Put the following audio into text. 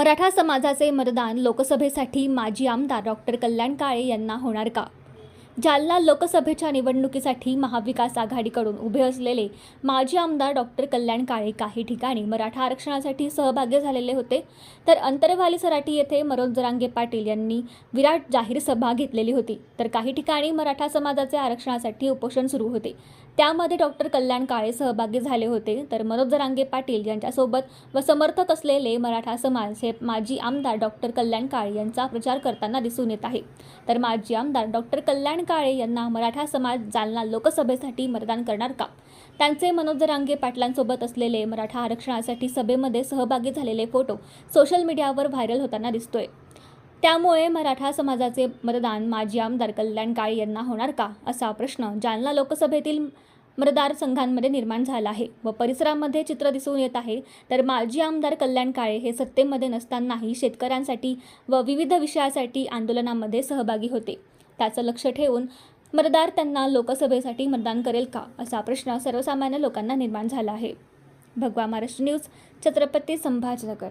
मराठा समाजाचे मतदान लोकसभेसाठी माजी आमदार डॉक्टर कल्याण काळे यांना होणार का? जालना लोकसभेच्या निवडणुकीसाठी महाविकास आघाडीकडून उभे असलेले माजी आमदार डॉक्टर कल्याण काळे काही ठिकाणी मराठा आरक्षणासाठी सहभागी झालेले होते. तर अंतरवाली सराटी येथे मनोज जरांगे पाटील यांनी विराट जाहीर सभा घेतलेली होती. तर काही ठिकाणी मराठा समाजाचे आरक्षणासाठी उपोषण सुरू होते. त्यामध्ये डॉक्टर कल्याण काळे सहभागी झाले होते. तर मनोज जरांगे पाटील यांच्यासोबत व समर्थक असलेले मराठा समाज हे माजी आमदार डॉक्टर कल्याण काळे यांचा प्रचार करताना दिसून येत आहे. तर माजी आमदार डॉक्टर कल्याण काळे यांना मराठा समाज जालना लोकसभेसाठी मतदान करणार का? त्यांचे मनोज जरांगे पाटलांसोबत असलेले मराठा आरक्षणासाठी सभेमध्ये सहभागी झालेले फोटो सोशल मीडियावर व्हायरल होताना दिसतोय. त्यामुळे मराठा समाजाचे मतदान माजी आमदार कल्याण काळे यांना होणार का? असा प्रश्न जालना लोकसभेतील मतदारसंघांमध्ये निर्माण झाला आहे व परिसरामध्ये चित्र दिसून येत आहे. तर माजी आमदार कल्याण काळे हे सत्तेमध्ये नसतानाही शेतकऱ्यांसाठी व विविध विषयासाठी आंदोलनामध्ये सहभागी होते. त्याचं लक्ष ठेवून मतदार त्यांना लोकसभेसाठी मतदान करेल का असा प्रश्न सर्वसामान्य लोकांना निर्माण झाला आहे. भगवा महाराष्ट्र न्यूज छत्रपती संभाजनगर.